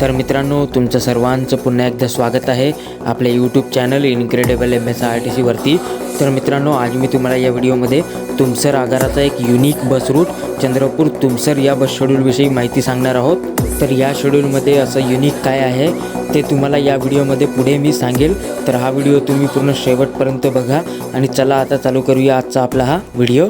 तर मित्रांनो तुमचं सर्वांचं पुन्हा एकदा स्वागत आहे आपल्या YouTube channel incredible M S R T सीवरती तर मित्रांनो आज मी तुम्हाला या व्हिडिओमध्ये तुमसर आगाराचा एक unique bus route Chandrapur Tumsar या बस शेड्यूलविषयी माहिती सांगणार आहोत. तर या शेड्यूलमध्ये असं युनिक काय आहे ते तुम्हाला या व्हिडिओमध्ये पुढे मी सांगेल. तर हा व्हिडिओ तुम्ही पूर्ण शेवटपर्यंत बघा आणि चला आता चालू करूया आजचा आपला हा व्हिडिओ.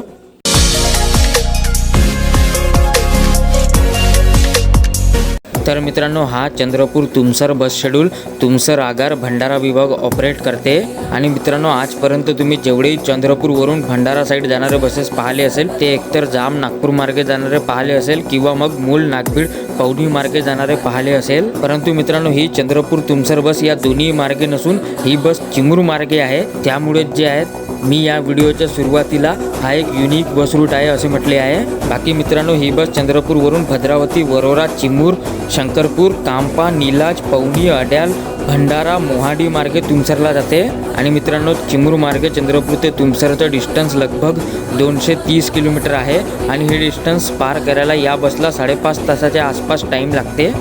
तर मित्रांनो हा चंद्रपूर तुमसर बस शेड्यूल तुमसर आगार भंडारा विभाग ऑपरेट करते. आणि मित्रांनो आजपर्यंत तुम्ही जेवढेही चंद्रपूरवरून भंडारा साईड जाणारे बसेस पाहिले असेल ते एकतर जाम नागपूर मार्गे जाणारे पाहिले असेल किंवा मग मूल नागभीड पवनी मार्गे जाणारे पाहिले असेल. परंतु मित्रांनो ही चंद्रपूर तुमसर बस या दोन्ही मार्गे नसून ही बस चिमूर मार्गे आहे. त्यामुळे जे आहेत मी या व्हिडिओच्या सुरुवातीला हा एक युनिक बस रूट आहे असे म्हटले आहे. बाकी मित्रांनो ही बस चंद्रपूरवरून भद्रावती वरोरा चिमूर शंकरपूर कांपा निलाज पवनी अड्याल भंडारा मोहाडी मार्गे तुमसरला जाते. आणि मित्रांनो चिमूर मार्गे चंद्रपूर ते तुमसरचं डिस्टन्स लगभग दोनशे तीस किलोमीटर आहे. आणि हे डिस्टन्स पार करायला या बसला साडेपाच तासाच्या आसपास टाईम लागते.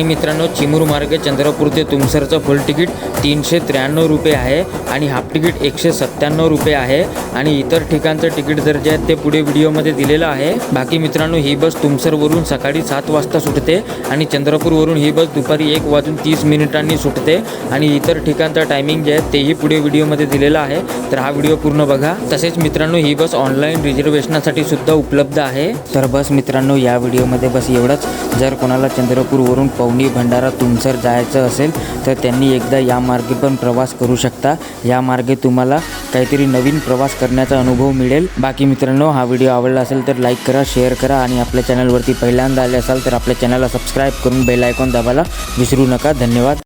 आणि मित्रांनो चिमूर मार्गे चंद्रपूर ते तुमसरचं फुल तिकीट तीनशे त्र्याण्णव रुपये आहे आणि हाफ तिकीट एकशे सत्त्याण्णव रुपये आहे. आणि इतर ठिकाणचं तिकीट दर जे आहे ते पुढे व्हिडिओमध्ये दिलेलं आहे. बाकी मित्रांनो ही बस तुमसरवरून सकाळी सात वाजता सुटते आणि चंद्रपूरवरून ही बस दुपारी एक वाजून तीस मिनिटांनी सुटते. आणि इतर ठिकाणचं टायमिंग जे आहे तेही पुढे व्हिडिओमध्ये दिलेलं आहे. तर हा व्हिडिओ पूर्ण बघा. तसेच मित्रांनो ही बस ऑनलाईन रिझर्वेशनासाठी सुद्धा उपलब्ध आहे. तर बस मित्रांनो या व्हिडिओमध्ये बस एवढंच. जर कोणाला चंद्रपूरवरून पवनी भंडारा तुमसर जायचं असेल तर त्यांनी एकदा या मार्गे पण प्रवास करू शकता. या मार्गे तुम्हाला काहीतरी नवीन प्रवास करण्याचा अनुभव मिळेल. बाकी मित्रांनो हा व्हिडिओ आवडला असेल तर लाईक करा शेअर करा आणि आपल्या चॅनलवरती पहिल्यांदा आले असाल तर आपल्या चॅनलला सबस्क्राईब करून बेल आयकॉन दाबायला विसरू नका. धन्यवाद.